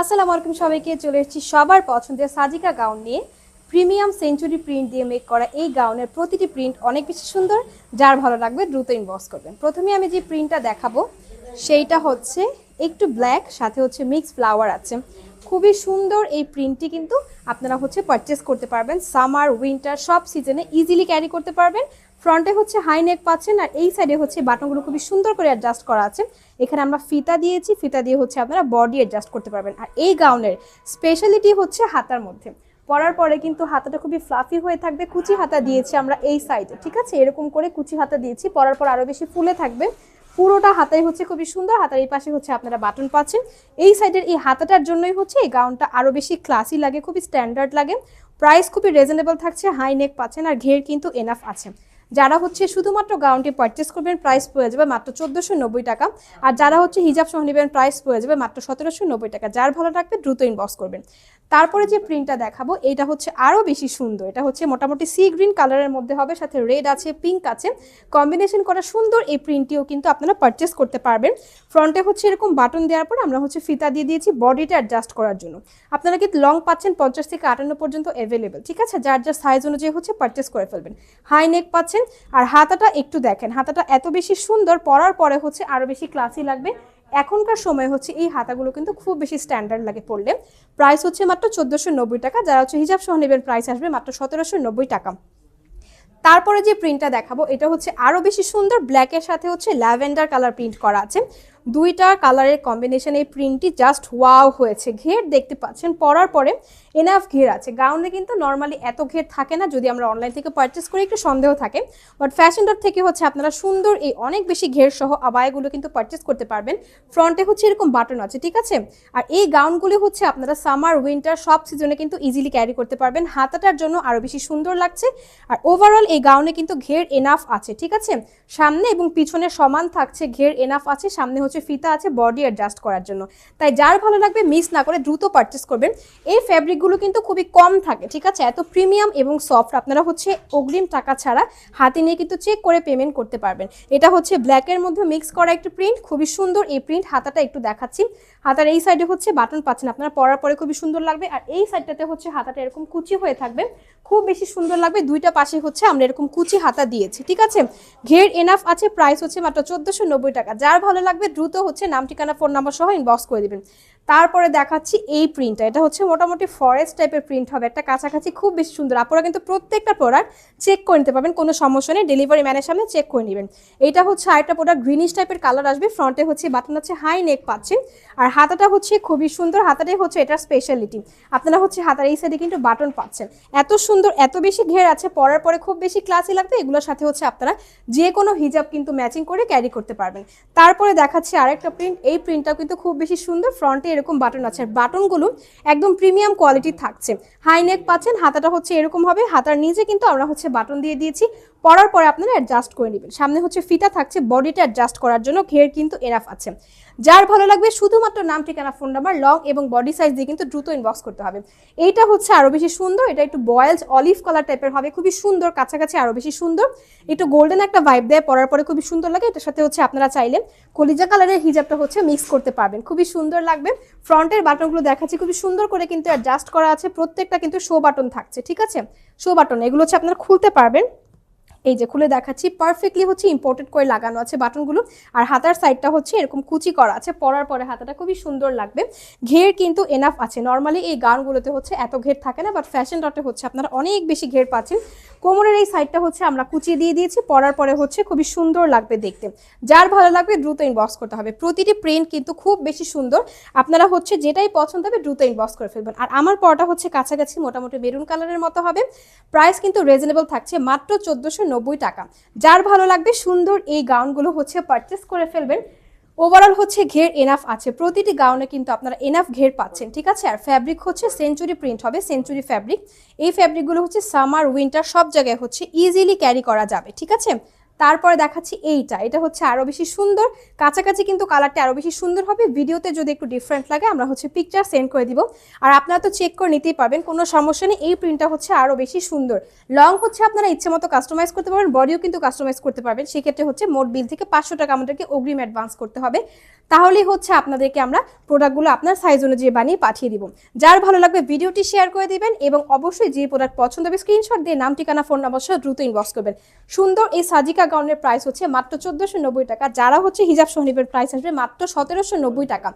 আসসালামু আলাইকুম সবাইকে, চলে এসেছি সবার পছন্দের সাজিকা গাউন নিয়ে। প্রিমিয়াম সেঞ্চুরি প্রিন্ট দিয়ে মেক করা এই গাউনের প্রতিটি প্রিন্ট অনেক বেশি সুন্দর, যার ভালো লাগবে দ্রুত ইনবক্স করবেন। প্রথমে আমি যে প্রিন্টটা দেখাবো, সেইটা হচ্ছে একটু ব্ল্যাক সাথে হচ্ছে মিক্স ফ্লাওয়ার আছে। খুবই সুন্দর এই প্রিন্টটি কিন্তু আপনারা হচ্ছে পারচেস করতে পারবেন। সামার উইন্টার সব সিজনে ইজিলি ক্যারি করতে পারবেন। ফ্রন্টে হচ্ছে হাই নেক পাচ্ছেন আর এই সাইডে হচ্ছে বাটনগুলো খুবই সুন্দর করে অ্যাডজাস্ট করা আছে। এখানে আমরা ফিতা দিয়েছি, ফিতা দিয়ে হচ্ছে আপনারা বডি অ্যাডজাস্ট করতে পারবেন। আর এই গাউনের স্পেশালিটি হচ্ছে হাতার মধ্যে। পরার পরে কিন্তু হাতাটা খুবই ফ্লাফি হয়ে থাকবে। কুচি হাতা দিয়েছি আমরা এই সাইডে ঠিক আছে? এরকম করে কুচি হাতা দিয়েছি। পরার পর আরও বেশি ফুলে থাকবে। পুরোটা হাতাই হচ্ছে খুবই সুন্দর, হাতার এই পাশে হচ্ছে আপনারা বাটন পাচ্ছেন। এই সাইডের এই হাতাটার জন্যই হচ্ছে এই গাউনটা আরও বেশি ক্লাসি লাগে, খুবই স্ট্যান্ডার্ড লাগে। প্রাইস খুবই রিজনেবল থাকছে হাই নেক পাচ্ছেন আর ঘের কিন্তু এনাফ আছে। যারা হচ্ছে শুধুমাত্র গাউনটি পারচেস করবেন প্রাইস পড়ে যাবে মাত্র চোদ্দোশো নব্বই টাকা। আর যারা হচ্ছে হিজাব সহ নেবেন প্রাইস পড়ে যাবে মাত্র সতেরোশো নব্বই টাকা। যার ভালো লাগবে দ্রুত ইনবক্স করবেন। তারপরে যে প্রিন্টটা দেখাবো, এটা হচ্ছে আরও বেশি সুন্দর। এটা হচ্ছে মোটামুটি সি গ্রিন কালারের মধ্যে হবে, সাথে রেড আছে পিঙ্ক আছে। কম্বিনেশন করা সুন্দর এই প্রিন্টটিও কিন্তু আপনারা পারচেস করতে পারবেন। ফ্রন্টে হচ্ছে এরকম বাটন দেওয়ার পর আমরা হচ্ছে ফিতা দিয়ে দিয়েছি বডিটা অ্যাডজাস্ট করার জন্য। আপনারা কিন্তু লং পাচ্ছেন পঞ্চাশ থেকে আটান্ন পর্যন্ত অ্যাভেলেবেল ঠিক আছে? যার যার সাইজ অনুযায়ী হচ্ছে পারচেস করে ফেলবেন। হাই নেক পাচ্ছেন, আর হাতাটা একটু দেখেন, হাতাটা এত বেশি সুন্দর পরার পরে হচ্ছে আরও বেশি ক্লাসি লাগবে। এখনকার সময় হচ্ছে এই হাতাগুলো কিন্তু খুব বেশি স্ট্যান্ডার্ড লাগে পড়লে প্রাইস হচ্ছে মাত্র চোদ্দোশো টাকা, যারা হচ্ছে হিজাব সহ নেবেন প্রাইস আসবে মাত্র সতেরোশো নব্বই টাকা। তারপরে যে প্রিন্টটা দেখাবো, এটা হচ্ছে আরও বেশি সুন্দর ব্ল্যাকের সাথে হচ্ছে ল্যাভেন্ডার কালার প্রিন্ট করা আছে। দুইটা কালারের কম্বিনেশন এই প্রিন্টটি জাস্ট ওয়াও হয়েছে। ঘের দেখতে পাচ্ছেন, পরার পরে এনাফ ঘের আছে। গাউনে কিন্তু নর্মালি এত ঘের থাকে না, যদি আমরা অনলাইন থেকে পারচেস করি, একটু সন্দেহ থাকে। বাট ফ্যাশন ডট থেকে হচ্ছে আপনারা সুন্দর এই অনেক বেশি ঘের সহ আবায়াগুলো কিন্তু পারচেস করতে পারবেন। ফ্রন্টে হচ্ছে এরকম বাটন আছে, ঠিক আছে? আর এই গাউনগুলি হচ্ছে আপনারা সামার উইন্টার সব সিজনে কিন্তু ইজিলি ক্যারি করতে পারবেন। হাতাটার জন্য আরও বেশি সুন্দর লাগছে। আর ওভারঅল এই গাউনে কিন্তু ঘের এনাফ আছে, ঠিক আছে? সামনে এবং পিছনে সমান থাকছে, ঘের এনাফ আছে, সামনে হচ্ছে ফিতা আছে বডি অ্যাডজাস্ট করার জন্য। তাই যার ভালো লাগবে মিস না করে দ্রুত পারচেস করবেন। এই ফ্যাব্রিকগুলো কিন্তু খুবই কম থাকে, ঠিক আছে? এত প্রিমিয়াম এবং সফট আপনারা হচ্ছে অগ্রিম টাকা ছাড়া হাতে নিয়ে কিন্তু চেক করে পেমেন্ট করতে পারবেন। এটা হচ্ছে ব্ল্যাকের মধ্যে মিক্স করা একটি প্রিন্ট খুবই সুন্দর এই প্রিন্ট হাতাটা একটু দেখাচ্ছি। হাতার এই সাইডে হচ্ছে বাটন পাচ্ছেন আপনারা, পরার পরে খুবই সুন্দর লাগবে। আর এই সাইডটাতে হচ্ছে হাতাটা এরকম কুচি হয়ে থাকবে, খুব বেশি সুন্দর লাগবে। দুইটা পাশে হচ্ছে আমরা এরকম কুচি হাতা দিয়েছি, ঠিক আছে? ঘের এনাফ আছে প্রাইস হচ্ছে মাত্র চোদ্দোশো টাকা। যার ভালো লাগবে দ্রুত হচ্ছে নাম, ঠিকানা, ফোন নাম্বার সহ ইনবক্স করে দিবেন। তারপরে দেখাচ্ছি এই প্রিন্টটা এটা হচ্ছে মোটামুটি ফরেস্ট টাইপের প্রিন্ট হবে। একটা কাছাকাছি খুব বেশি সুন্দর। আপনারা কিন্তু প্রত্যেকটা প্রোডাক্ট চেক করে নিতে পারবেন। কোনো সমস্যা নেই। ডেলিভারি ম্যানের সামনে চেক করে নেবেন। এটা হচ্ছে আরেকটা প্রোডাক্ট গ্রিনিশ টাইপের কালার আসবে। ফ্রন্টে হচ্ছে বাটন হচ্ছে হাই নেক পাচ্ছেন আর হাতাটা হচ্ছে খুবই সুন্দর। হাতাটাই হচ্ছে এটার স্পেশালিটি আপনারা হচ্ছে হাতার এই সাইডে কিন্তু বাটন পাচ্ছেন। এত সুন্দর, এত বেশি ঘের আছে। পরার পরে খুব বেশি ক্লাসি লাগবে। এগুলোর সাথে হচ্ছে আপনারা যে কোনো হিজাব কিন্তু ম্যাচিং করে ক্যারি করতে পারবেন। তারপরে দেখাচ্ছি আরেকটা প্রিন্ট এই প্রিন্টটা কিন্তু খুব বেশি সুন্দর। ফ্রন্টে এরকম বাটন আছে। বাটনগুলো একদম প্রিমিয়াম কোয়ালিটি থাকছে। হাই নেক পাচ্ছেন, হাতাটা হচ্ছে এরকম হবে। হাতার নিচে কিন্তু আমরা হচ্ছে বাটন দিয়ে দিয়েছি। পরার পরে আপনারা অ্যাডজাস্ট করে নেবেন। সামনে হচ্ছে ফিতা থাকছে বডিটা অ্যাডজাস্ট করার জন্য ঘের কিন্তু এনাফ আছে। যার ভালো লাগবে, শুধুমাত্র নাম, ঠিকানা ফোন নাম্বার লং এবং বডি সাইজ দিয়ে কিন্তু দ্রুত ইনবক্স করতে হবে। এইটা হচ্ছে আরও বেশি সুন্দর, এটা একটু বয়েলড অলিভ কালার টাইপের হবে, খুবই সুন্দর, কাছাকাছি আরও বেশি সুন্দর। একটু গোল্ডেন একটা ভাইব দেয়, পরার পরে খুবই সুন্দর লাগে, এটার সাথে হচ্ছে আপনারা চাইলে কলিজা কালারের হিজাবটা হচ্ছে মিক্স করতে পারবেন, খুবই সুন্দর লাগবে। ফ্রন্টের বাটনগুলো দেখাচ্ছি, খুবই সুন্দর করে কিন্তু অ্যাডজাস্ট করা আছে, প্রত্যেকটা কিন্তু শো বাটন থাকছে, ঠিক আছে? শো বাটন এগুলো হচ্ছে আপনারা খুলতে পারবেন। এই যে খুলে দেখাচ্ছি পারফেক্টলি হচ্ছে ইম্পোর্টেড করে লাগানো আছে বাটনগুলো। আর হাতার সাইডটা হচ্ছে এরকম কুচি করা আছে, পরার পরে হাতাটা খুবই সুন্দর লাগবে। ঘের কিন্তু এনাফ আছে। নর্মালি এই গাউনগুলোতে হচ্ছে এত ঘের থাকে না বাট ফ্যাশন ডটে হচ্ছে আপনারা অনেক বেশি ঘের পাচ্ছেন। কোমরের এই সাইডটা হচ্ছে আমরা কুচিয়ে দিয়ে দিয়েছি, পরার পরে হচ্ছে খুবই সুন্দর লাগবে দেখতে। যার ভালো লাগবে দ্রুত ইনবক্স করতে হবে। প্রতিটি প্রিন্ট কিন্তু খুব বেশি সুন্দর। আপনারা হচ্ছে যেটাই পছন্দ হবে দ্রুত ইনবক্স করে ফেলবেন। আর আমার পরটা হচ্ছে কাছাকাছি মোটামুটি মেরুন কালারের মতো হবে। প্রাইস কিন্তু রিজনেবল থাকছে মাত্র চোদ্দোশো টাকা। যার ভালো লাগবে সুন্দর এই গাউনগুলো হচ্ছে পারচেস করে ফেলবেন। ওভারঅল হচ্ছে ঘের এনাফ আছে। প্রতিটি গাউনে কিন্তু আপনারা এনাফ ঘের পাচ্ছেন, ঠিক আছে? আর ফ্যাব্রিক হচ্ছে সেঞ্চুরি প্রিন্ট হবে সেঞ্চুরি ফ্যাব্রিক এই ফ্যাব্রিকগুলো হচ্ছে সামার উইন্টার সব জায়গায় হচ্ছে ইজিলি ক্যারি করা যাবে, ঠিক আছে? তারপরে দেখাচ্ছি এইটা। এটা হচ্ছে আরও বেশি সুন্দর। কাছাকাছি কিন্তু কালারটা আরও বেশি সুন্দর হবে। ভিডিওতে যদি একটু ডিফারেন্ট লাগে, আমরা হচ্ছে পিকচার সেন্ড করে দিব। আর আপনারা তো চেক করে নিতেই পারবেন, কোনো সমস্যা নেই। এই প্রিন্টটা হচ্ছে আরও বেশি সুন্দর। লং হচ্ছে আপনারা ইচ্ছে মতো কাস্টমাইজ করতে পারবেন বডিও কিন্তু কাস্টমাইজ করতে পারবেন। সেক্ষেত্রে হচ্ছে মোট বিল থেকে পাঁচশো টাকা আমাদেরকে অগ্রিম অ্যাডভান্স করতে হবে। তাহলেই হচ্ছে আপনাদেরকে আমরা প্রোডাক্টগুলো আপনার সাইজ অনুযায়ী বানিয়ে পাঠিয়ে দিব। যার ভালো লাগবে ভিডিওটি শেয়ার করে দিবেন এবং অবশ্যই যে প্রোডাক্ট পছন্দ হবে স্ক্রিনশট দিয়ে নাম, ঠিকানা ফোন নাম্বার সহ দ্রুত ইনবক্স করবেন। সুন্দর এই সাজিকা গাউনের প্রাইস হচ্ছে মাত্র চোদ্দোশো নব্বই টাকা। যারা হচ্ছে হিজাব সহনিবের প্রাইস আসবে, মাত্র সতেরোশো নব্বই টাকা।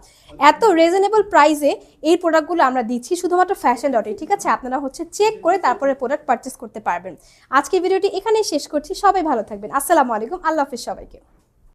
এত রিজনেবল প্রাইসে এই প্রোডাক্টগুলো আমরা দিচ্ছি শুধুমাত্র ফ্যাশন ডটে ঠিক আছে? আপনারা হচ্ছে চেক করে তারপরে প্রোডাক্ট পারচেস করতে পারবেন। আজকে ভিডিওটি এখানেই শেষ করছি। সবাই ভালো থাকবেন। আসসালামু আলাইকুম। আল্লাহ হাফিজ সবাইকে।